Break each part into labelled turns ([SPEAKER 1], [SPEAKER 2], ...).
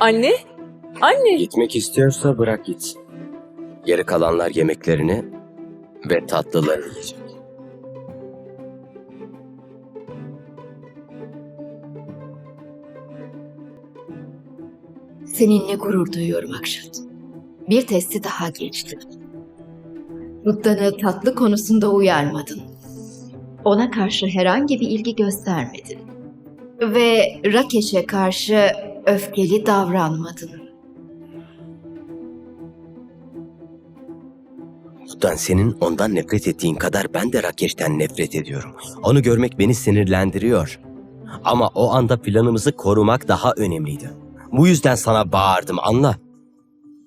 [SPEAKER 1] Anne? Anne!
[SPEAKER 2] Gitmek istiyorsa bırak git. Geri kalanlar yemeklerini ve tatlıları yiyecek.
[SPEAKER 3] Seninle gurur duyuyorum Akşat. Bir testi daha geçtin. Ruttan'ı tatlı konusunda uyarmadın. Ona karşı herhangi bir ilgi göstermedin. Ve Rakeş'e karşı öfkeli davranmadın.
[SPEAKER 2] Utan senin ondan nefret ettiğin kadar ben de Rakeş'ten nefret ediyorum. Onu görmek beni sinirlendiriyor. Ama o anda planımızı korumak daha önemliydi. Bu yüzden sana bağırdım anla.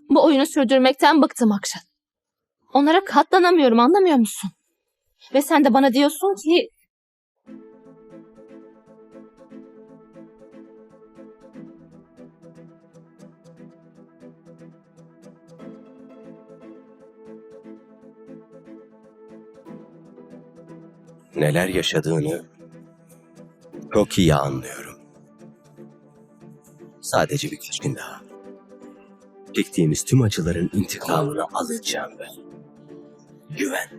[SPEAKER 4] Bu oyunu sürdürmekten bıktım Akşat. Onlara katlanamıyorum anlamıyor musun? Ve sen de bana diyorsun ki
[SPEAKER 2] Neler yaşadığını çok iyi anlıyorum. Sadece birkaç gün daha. Çektiğimiz tüm acıların intikamını alacağım ben. Güven.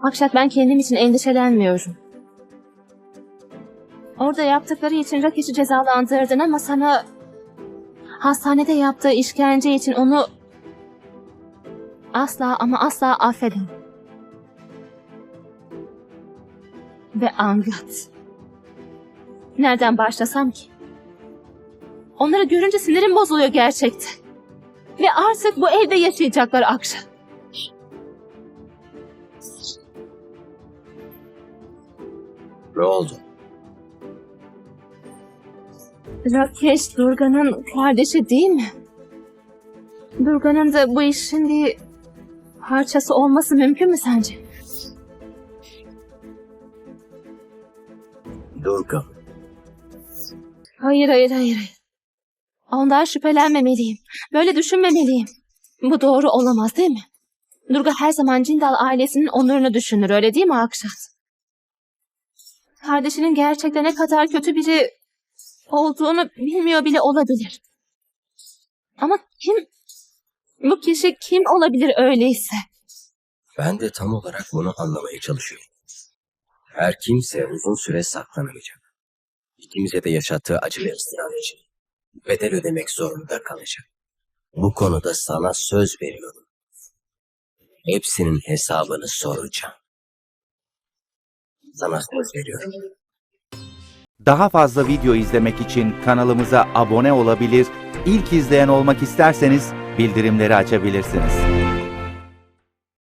[SPEAKER 4] Akşat ben kendim için endişelenmiyorum. Orada yaptıkları için Rakeş'i cezalandırdın ama sana hastanede yaptığı işkence için onu asla ama asla affedin. Ve Angat. Nereden başlasam ki? Onları görünce sinirim bozuluyor gerçekten. Ve artık bu evde yaşayacaklar Akşat.
[SPEAKER 2] Ne oldu?
[SPEAKER 4] Rakesh Durga'nın kardeşi değil mi? Durga'nın da bu işin bir parçası olması mümkün mü sence?
[SPEAKER 2] Durga.
[SPEAKER 4] Hayır, hayır, hayır. hayır. Ondan şüphelenmemeliyim. Böyle düşünmemeliyim. Bu doğru olamaz değil mi? Durga her zaman Cindal ailesinin onurunu düşünür, öyle değil mi Akşat? Kardeşinin gerçekten ne kadar kötü biri olduğunu bilmiyor bile olabilir. Ama kim, bu kişi kim olabilir öyleyse?
[SPEAKER 2] Ben de tam olarak bunu anlamaya çalışıyorum. Her kimse uzun süre saklanamayacak. İkimize de yaşattığı acı ve ıstırap için bedel ödemek zorunda kalacak. Bu konuda sana söz veriyorum. Hepsinin hesabını soracağım. Sana söz veriyorum.
[SPEAKER 5] Daha fazla video izlemek için kanalımıza abone olabilir, ilk izleyen olmak isterseniz bildirimleri açabilirsiniz.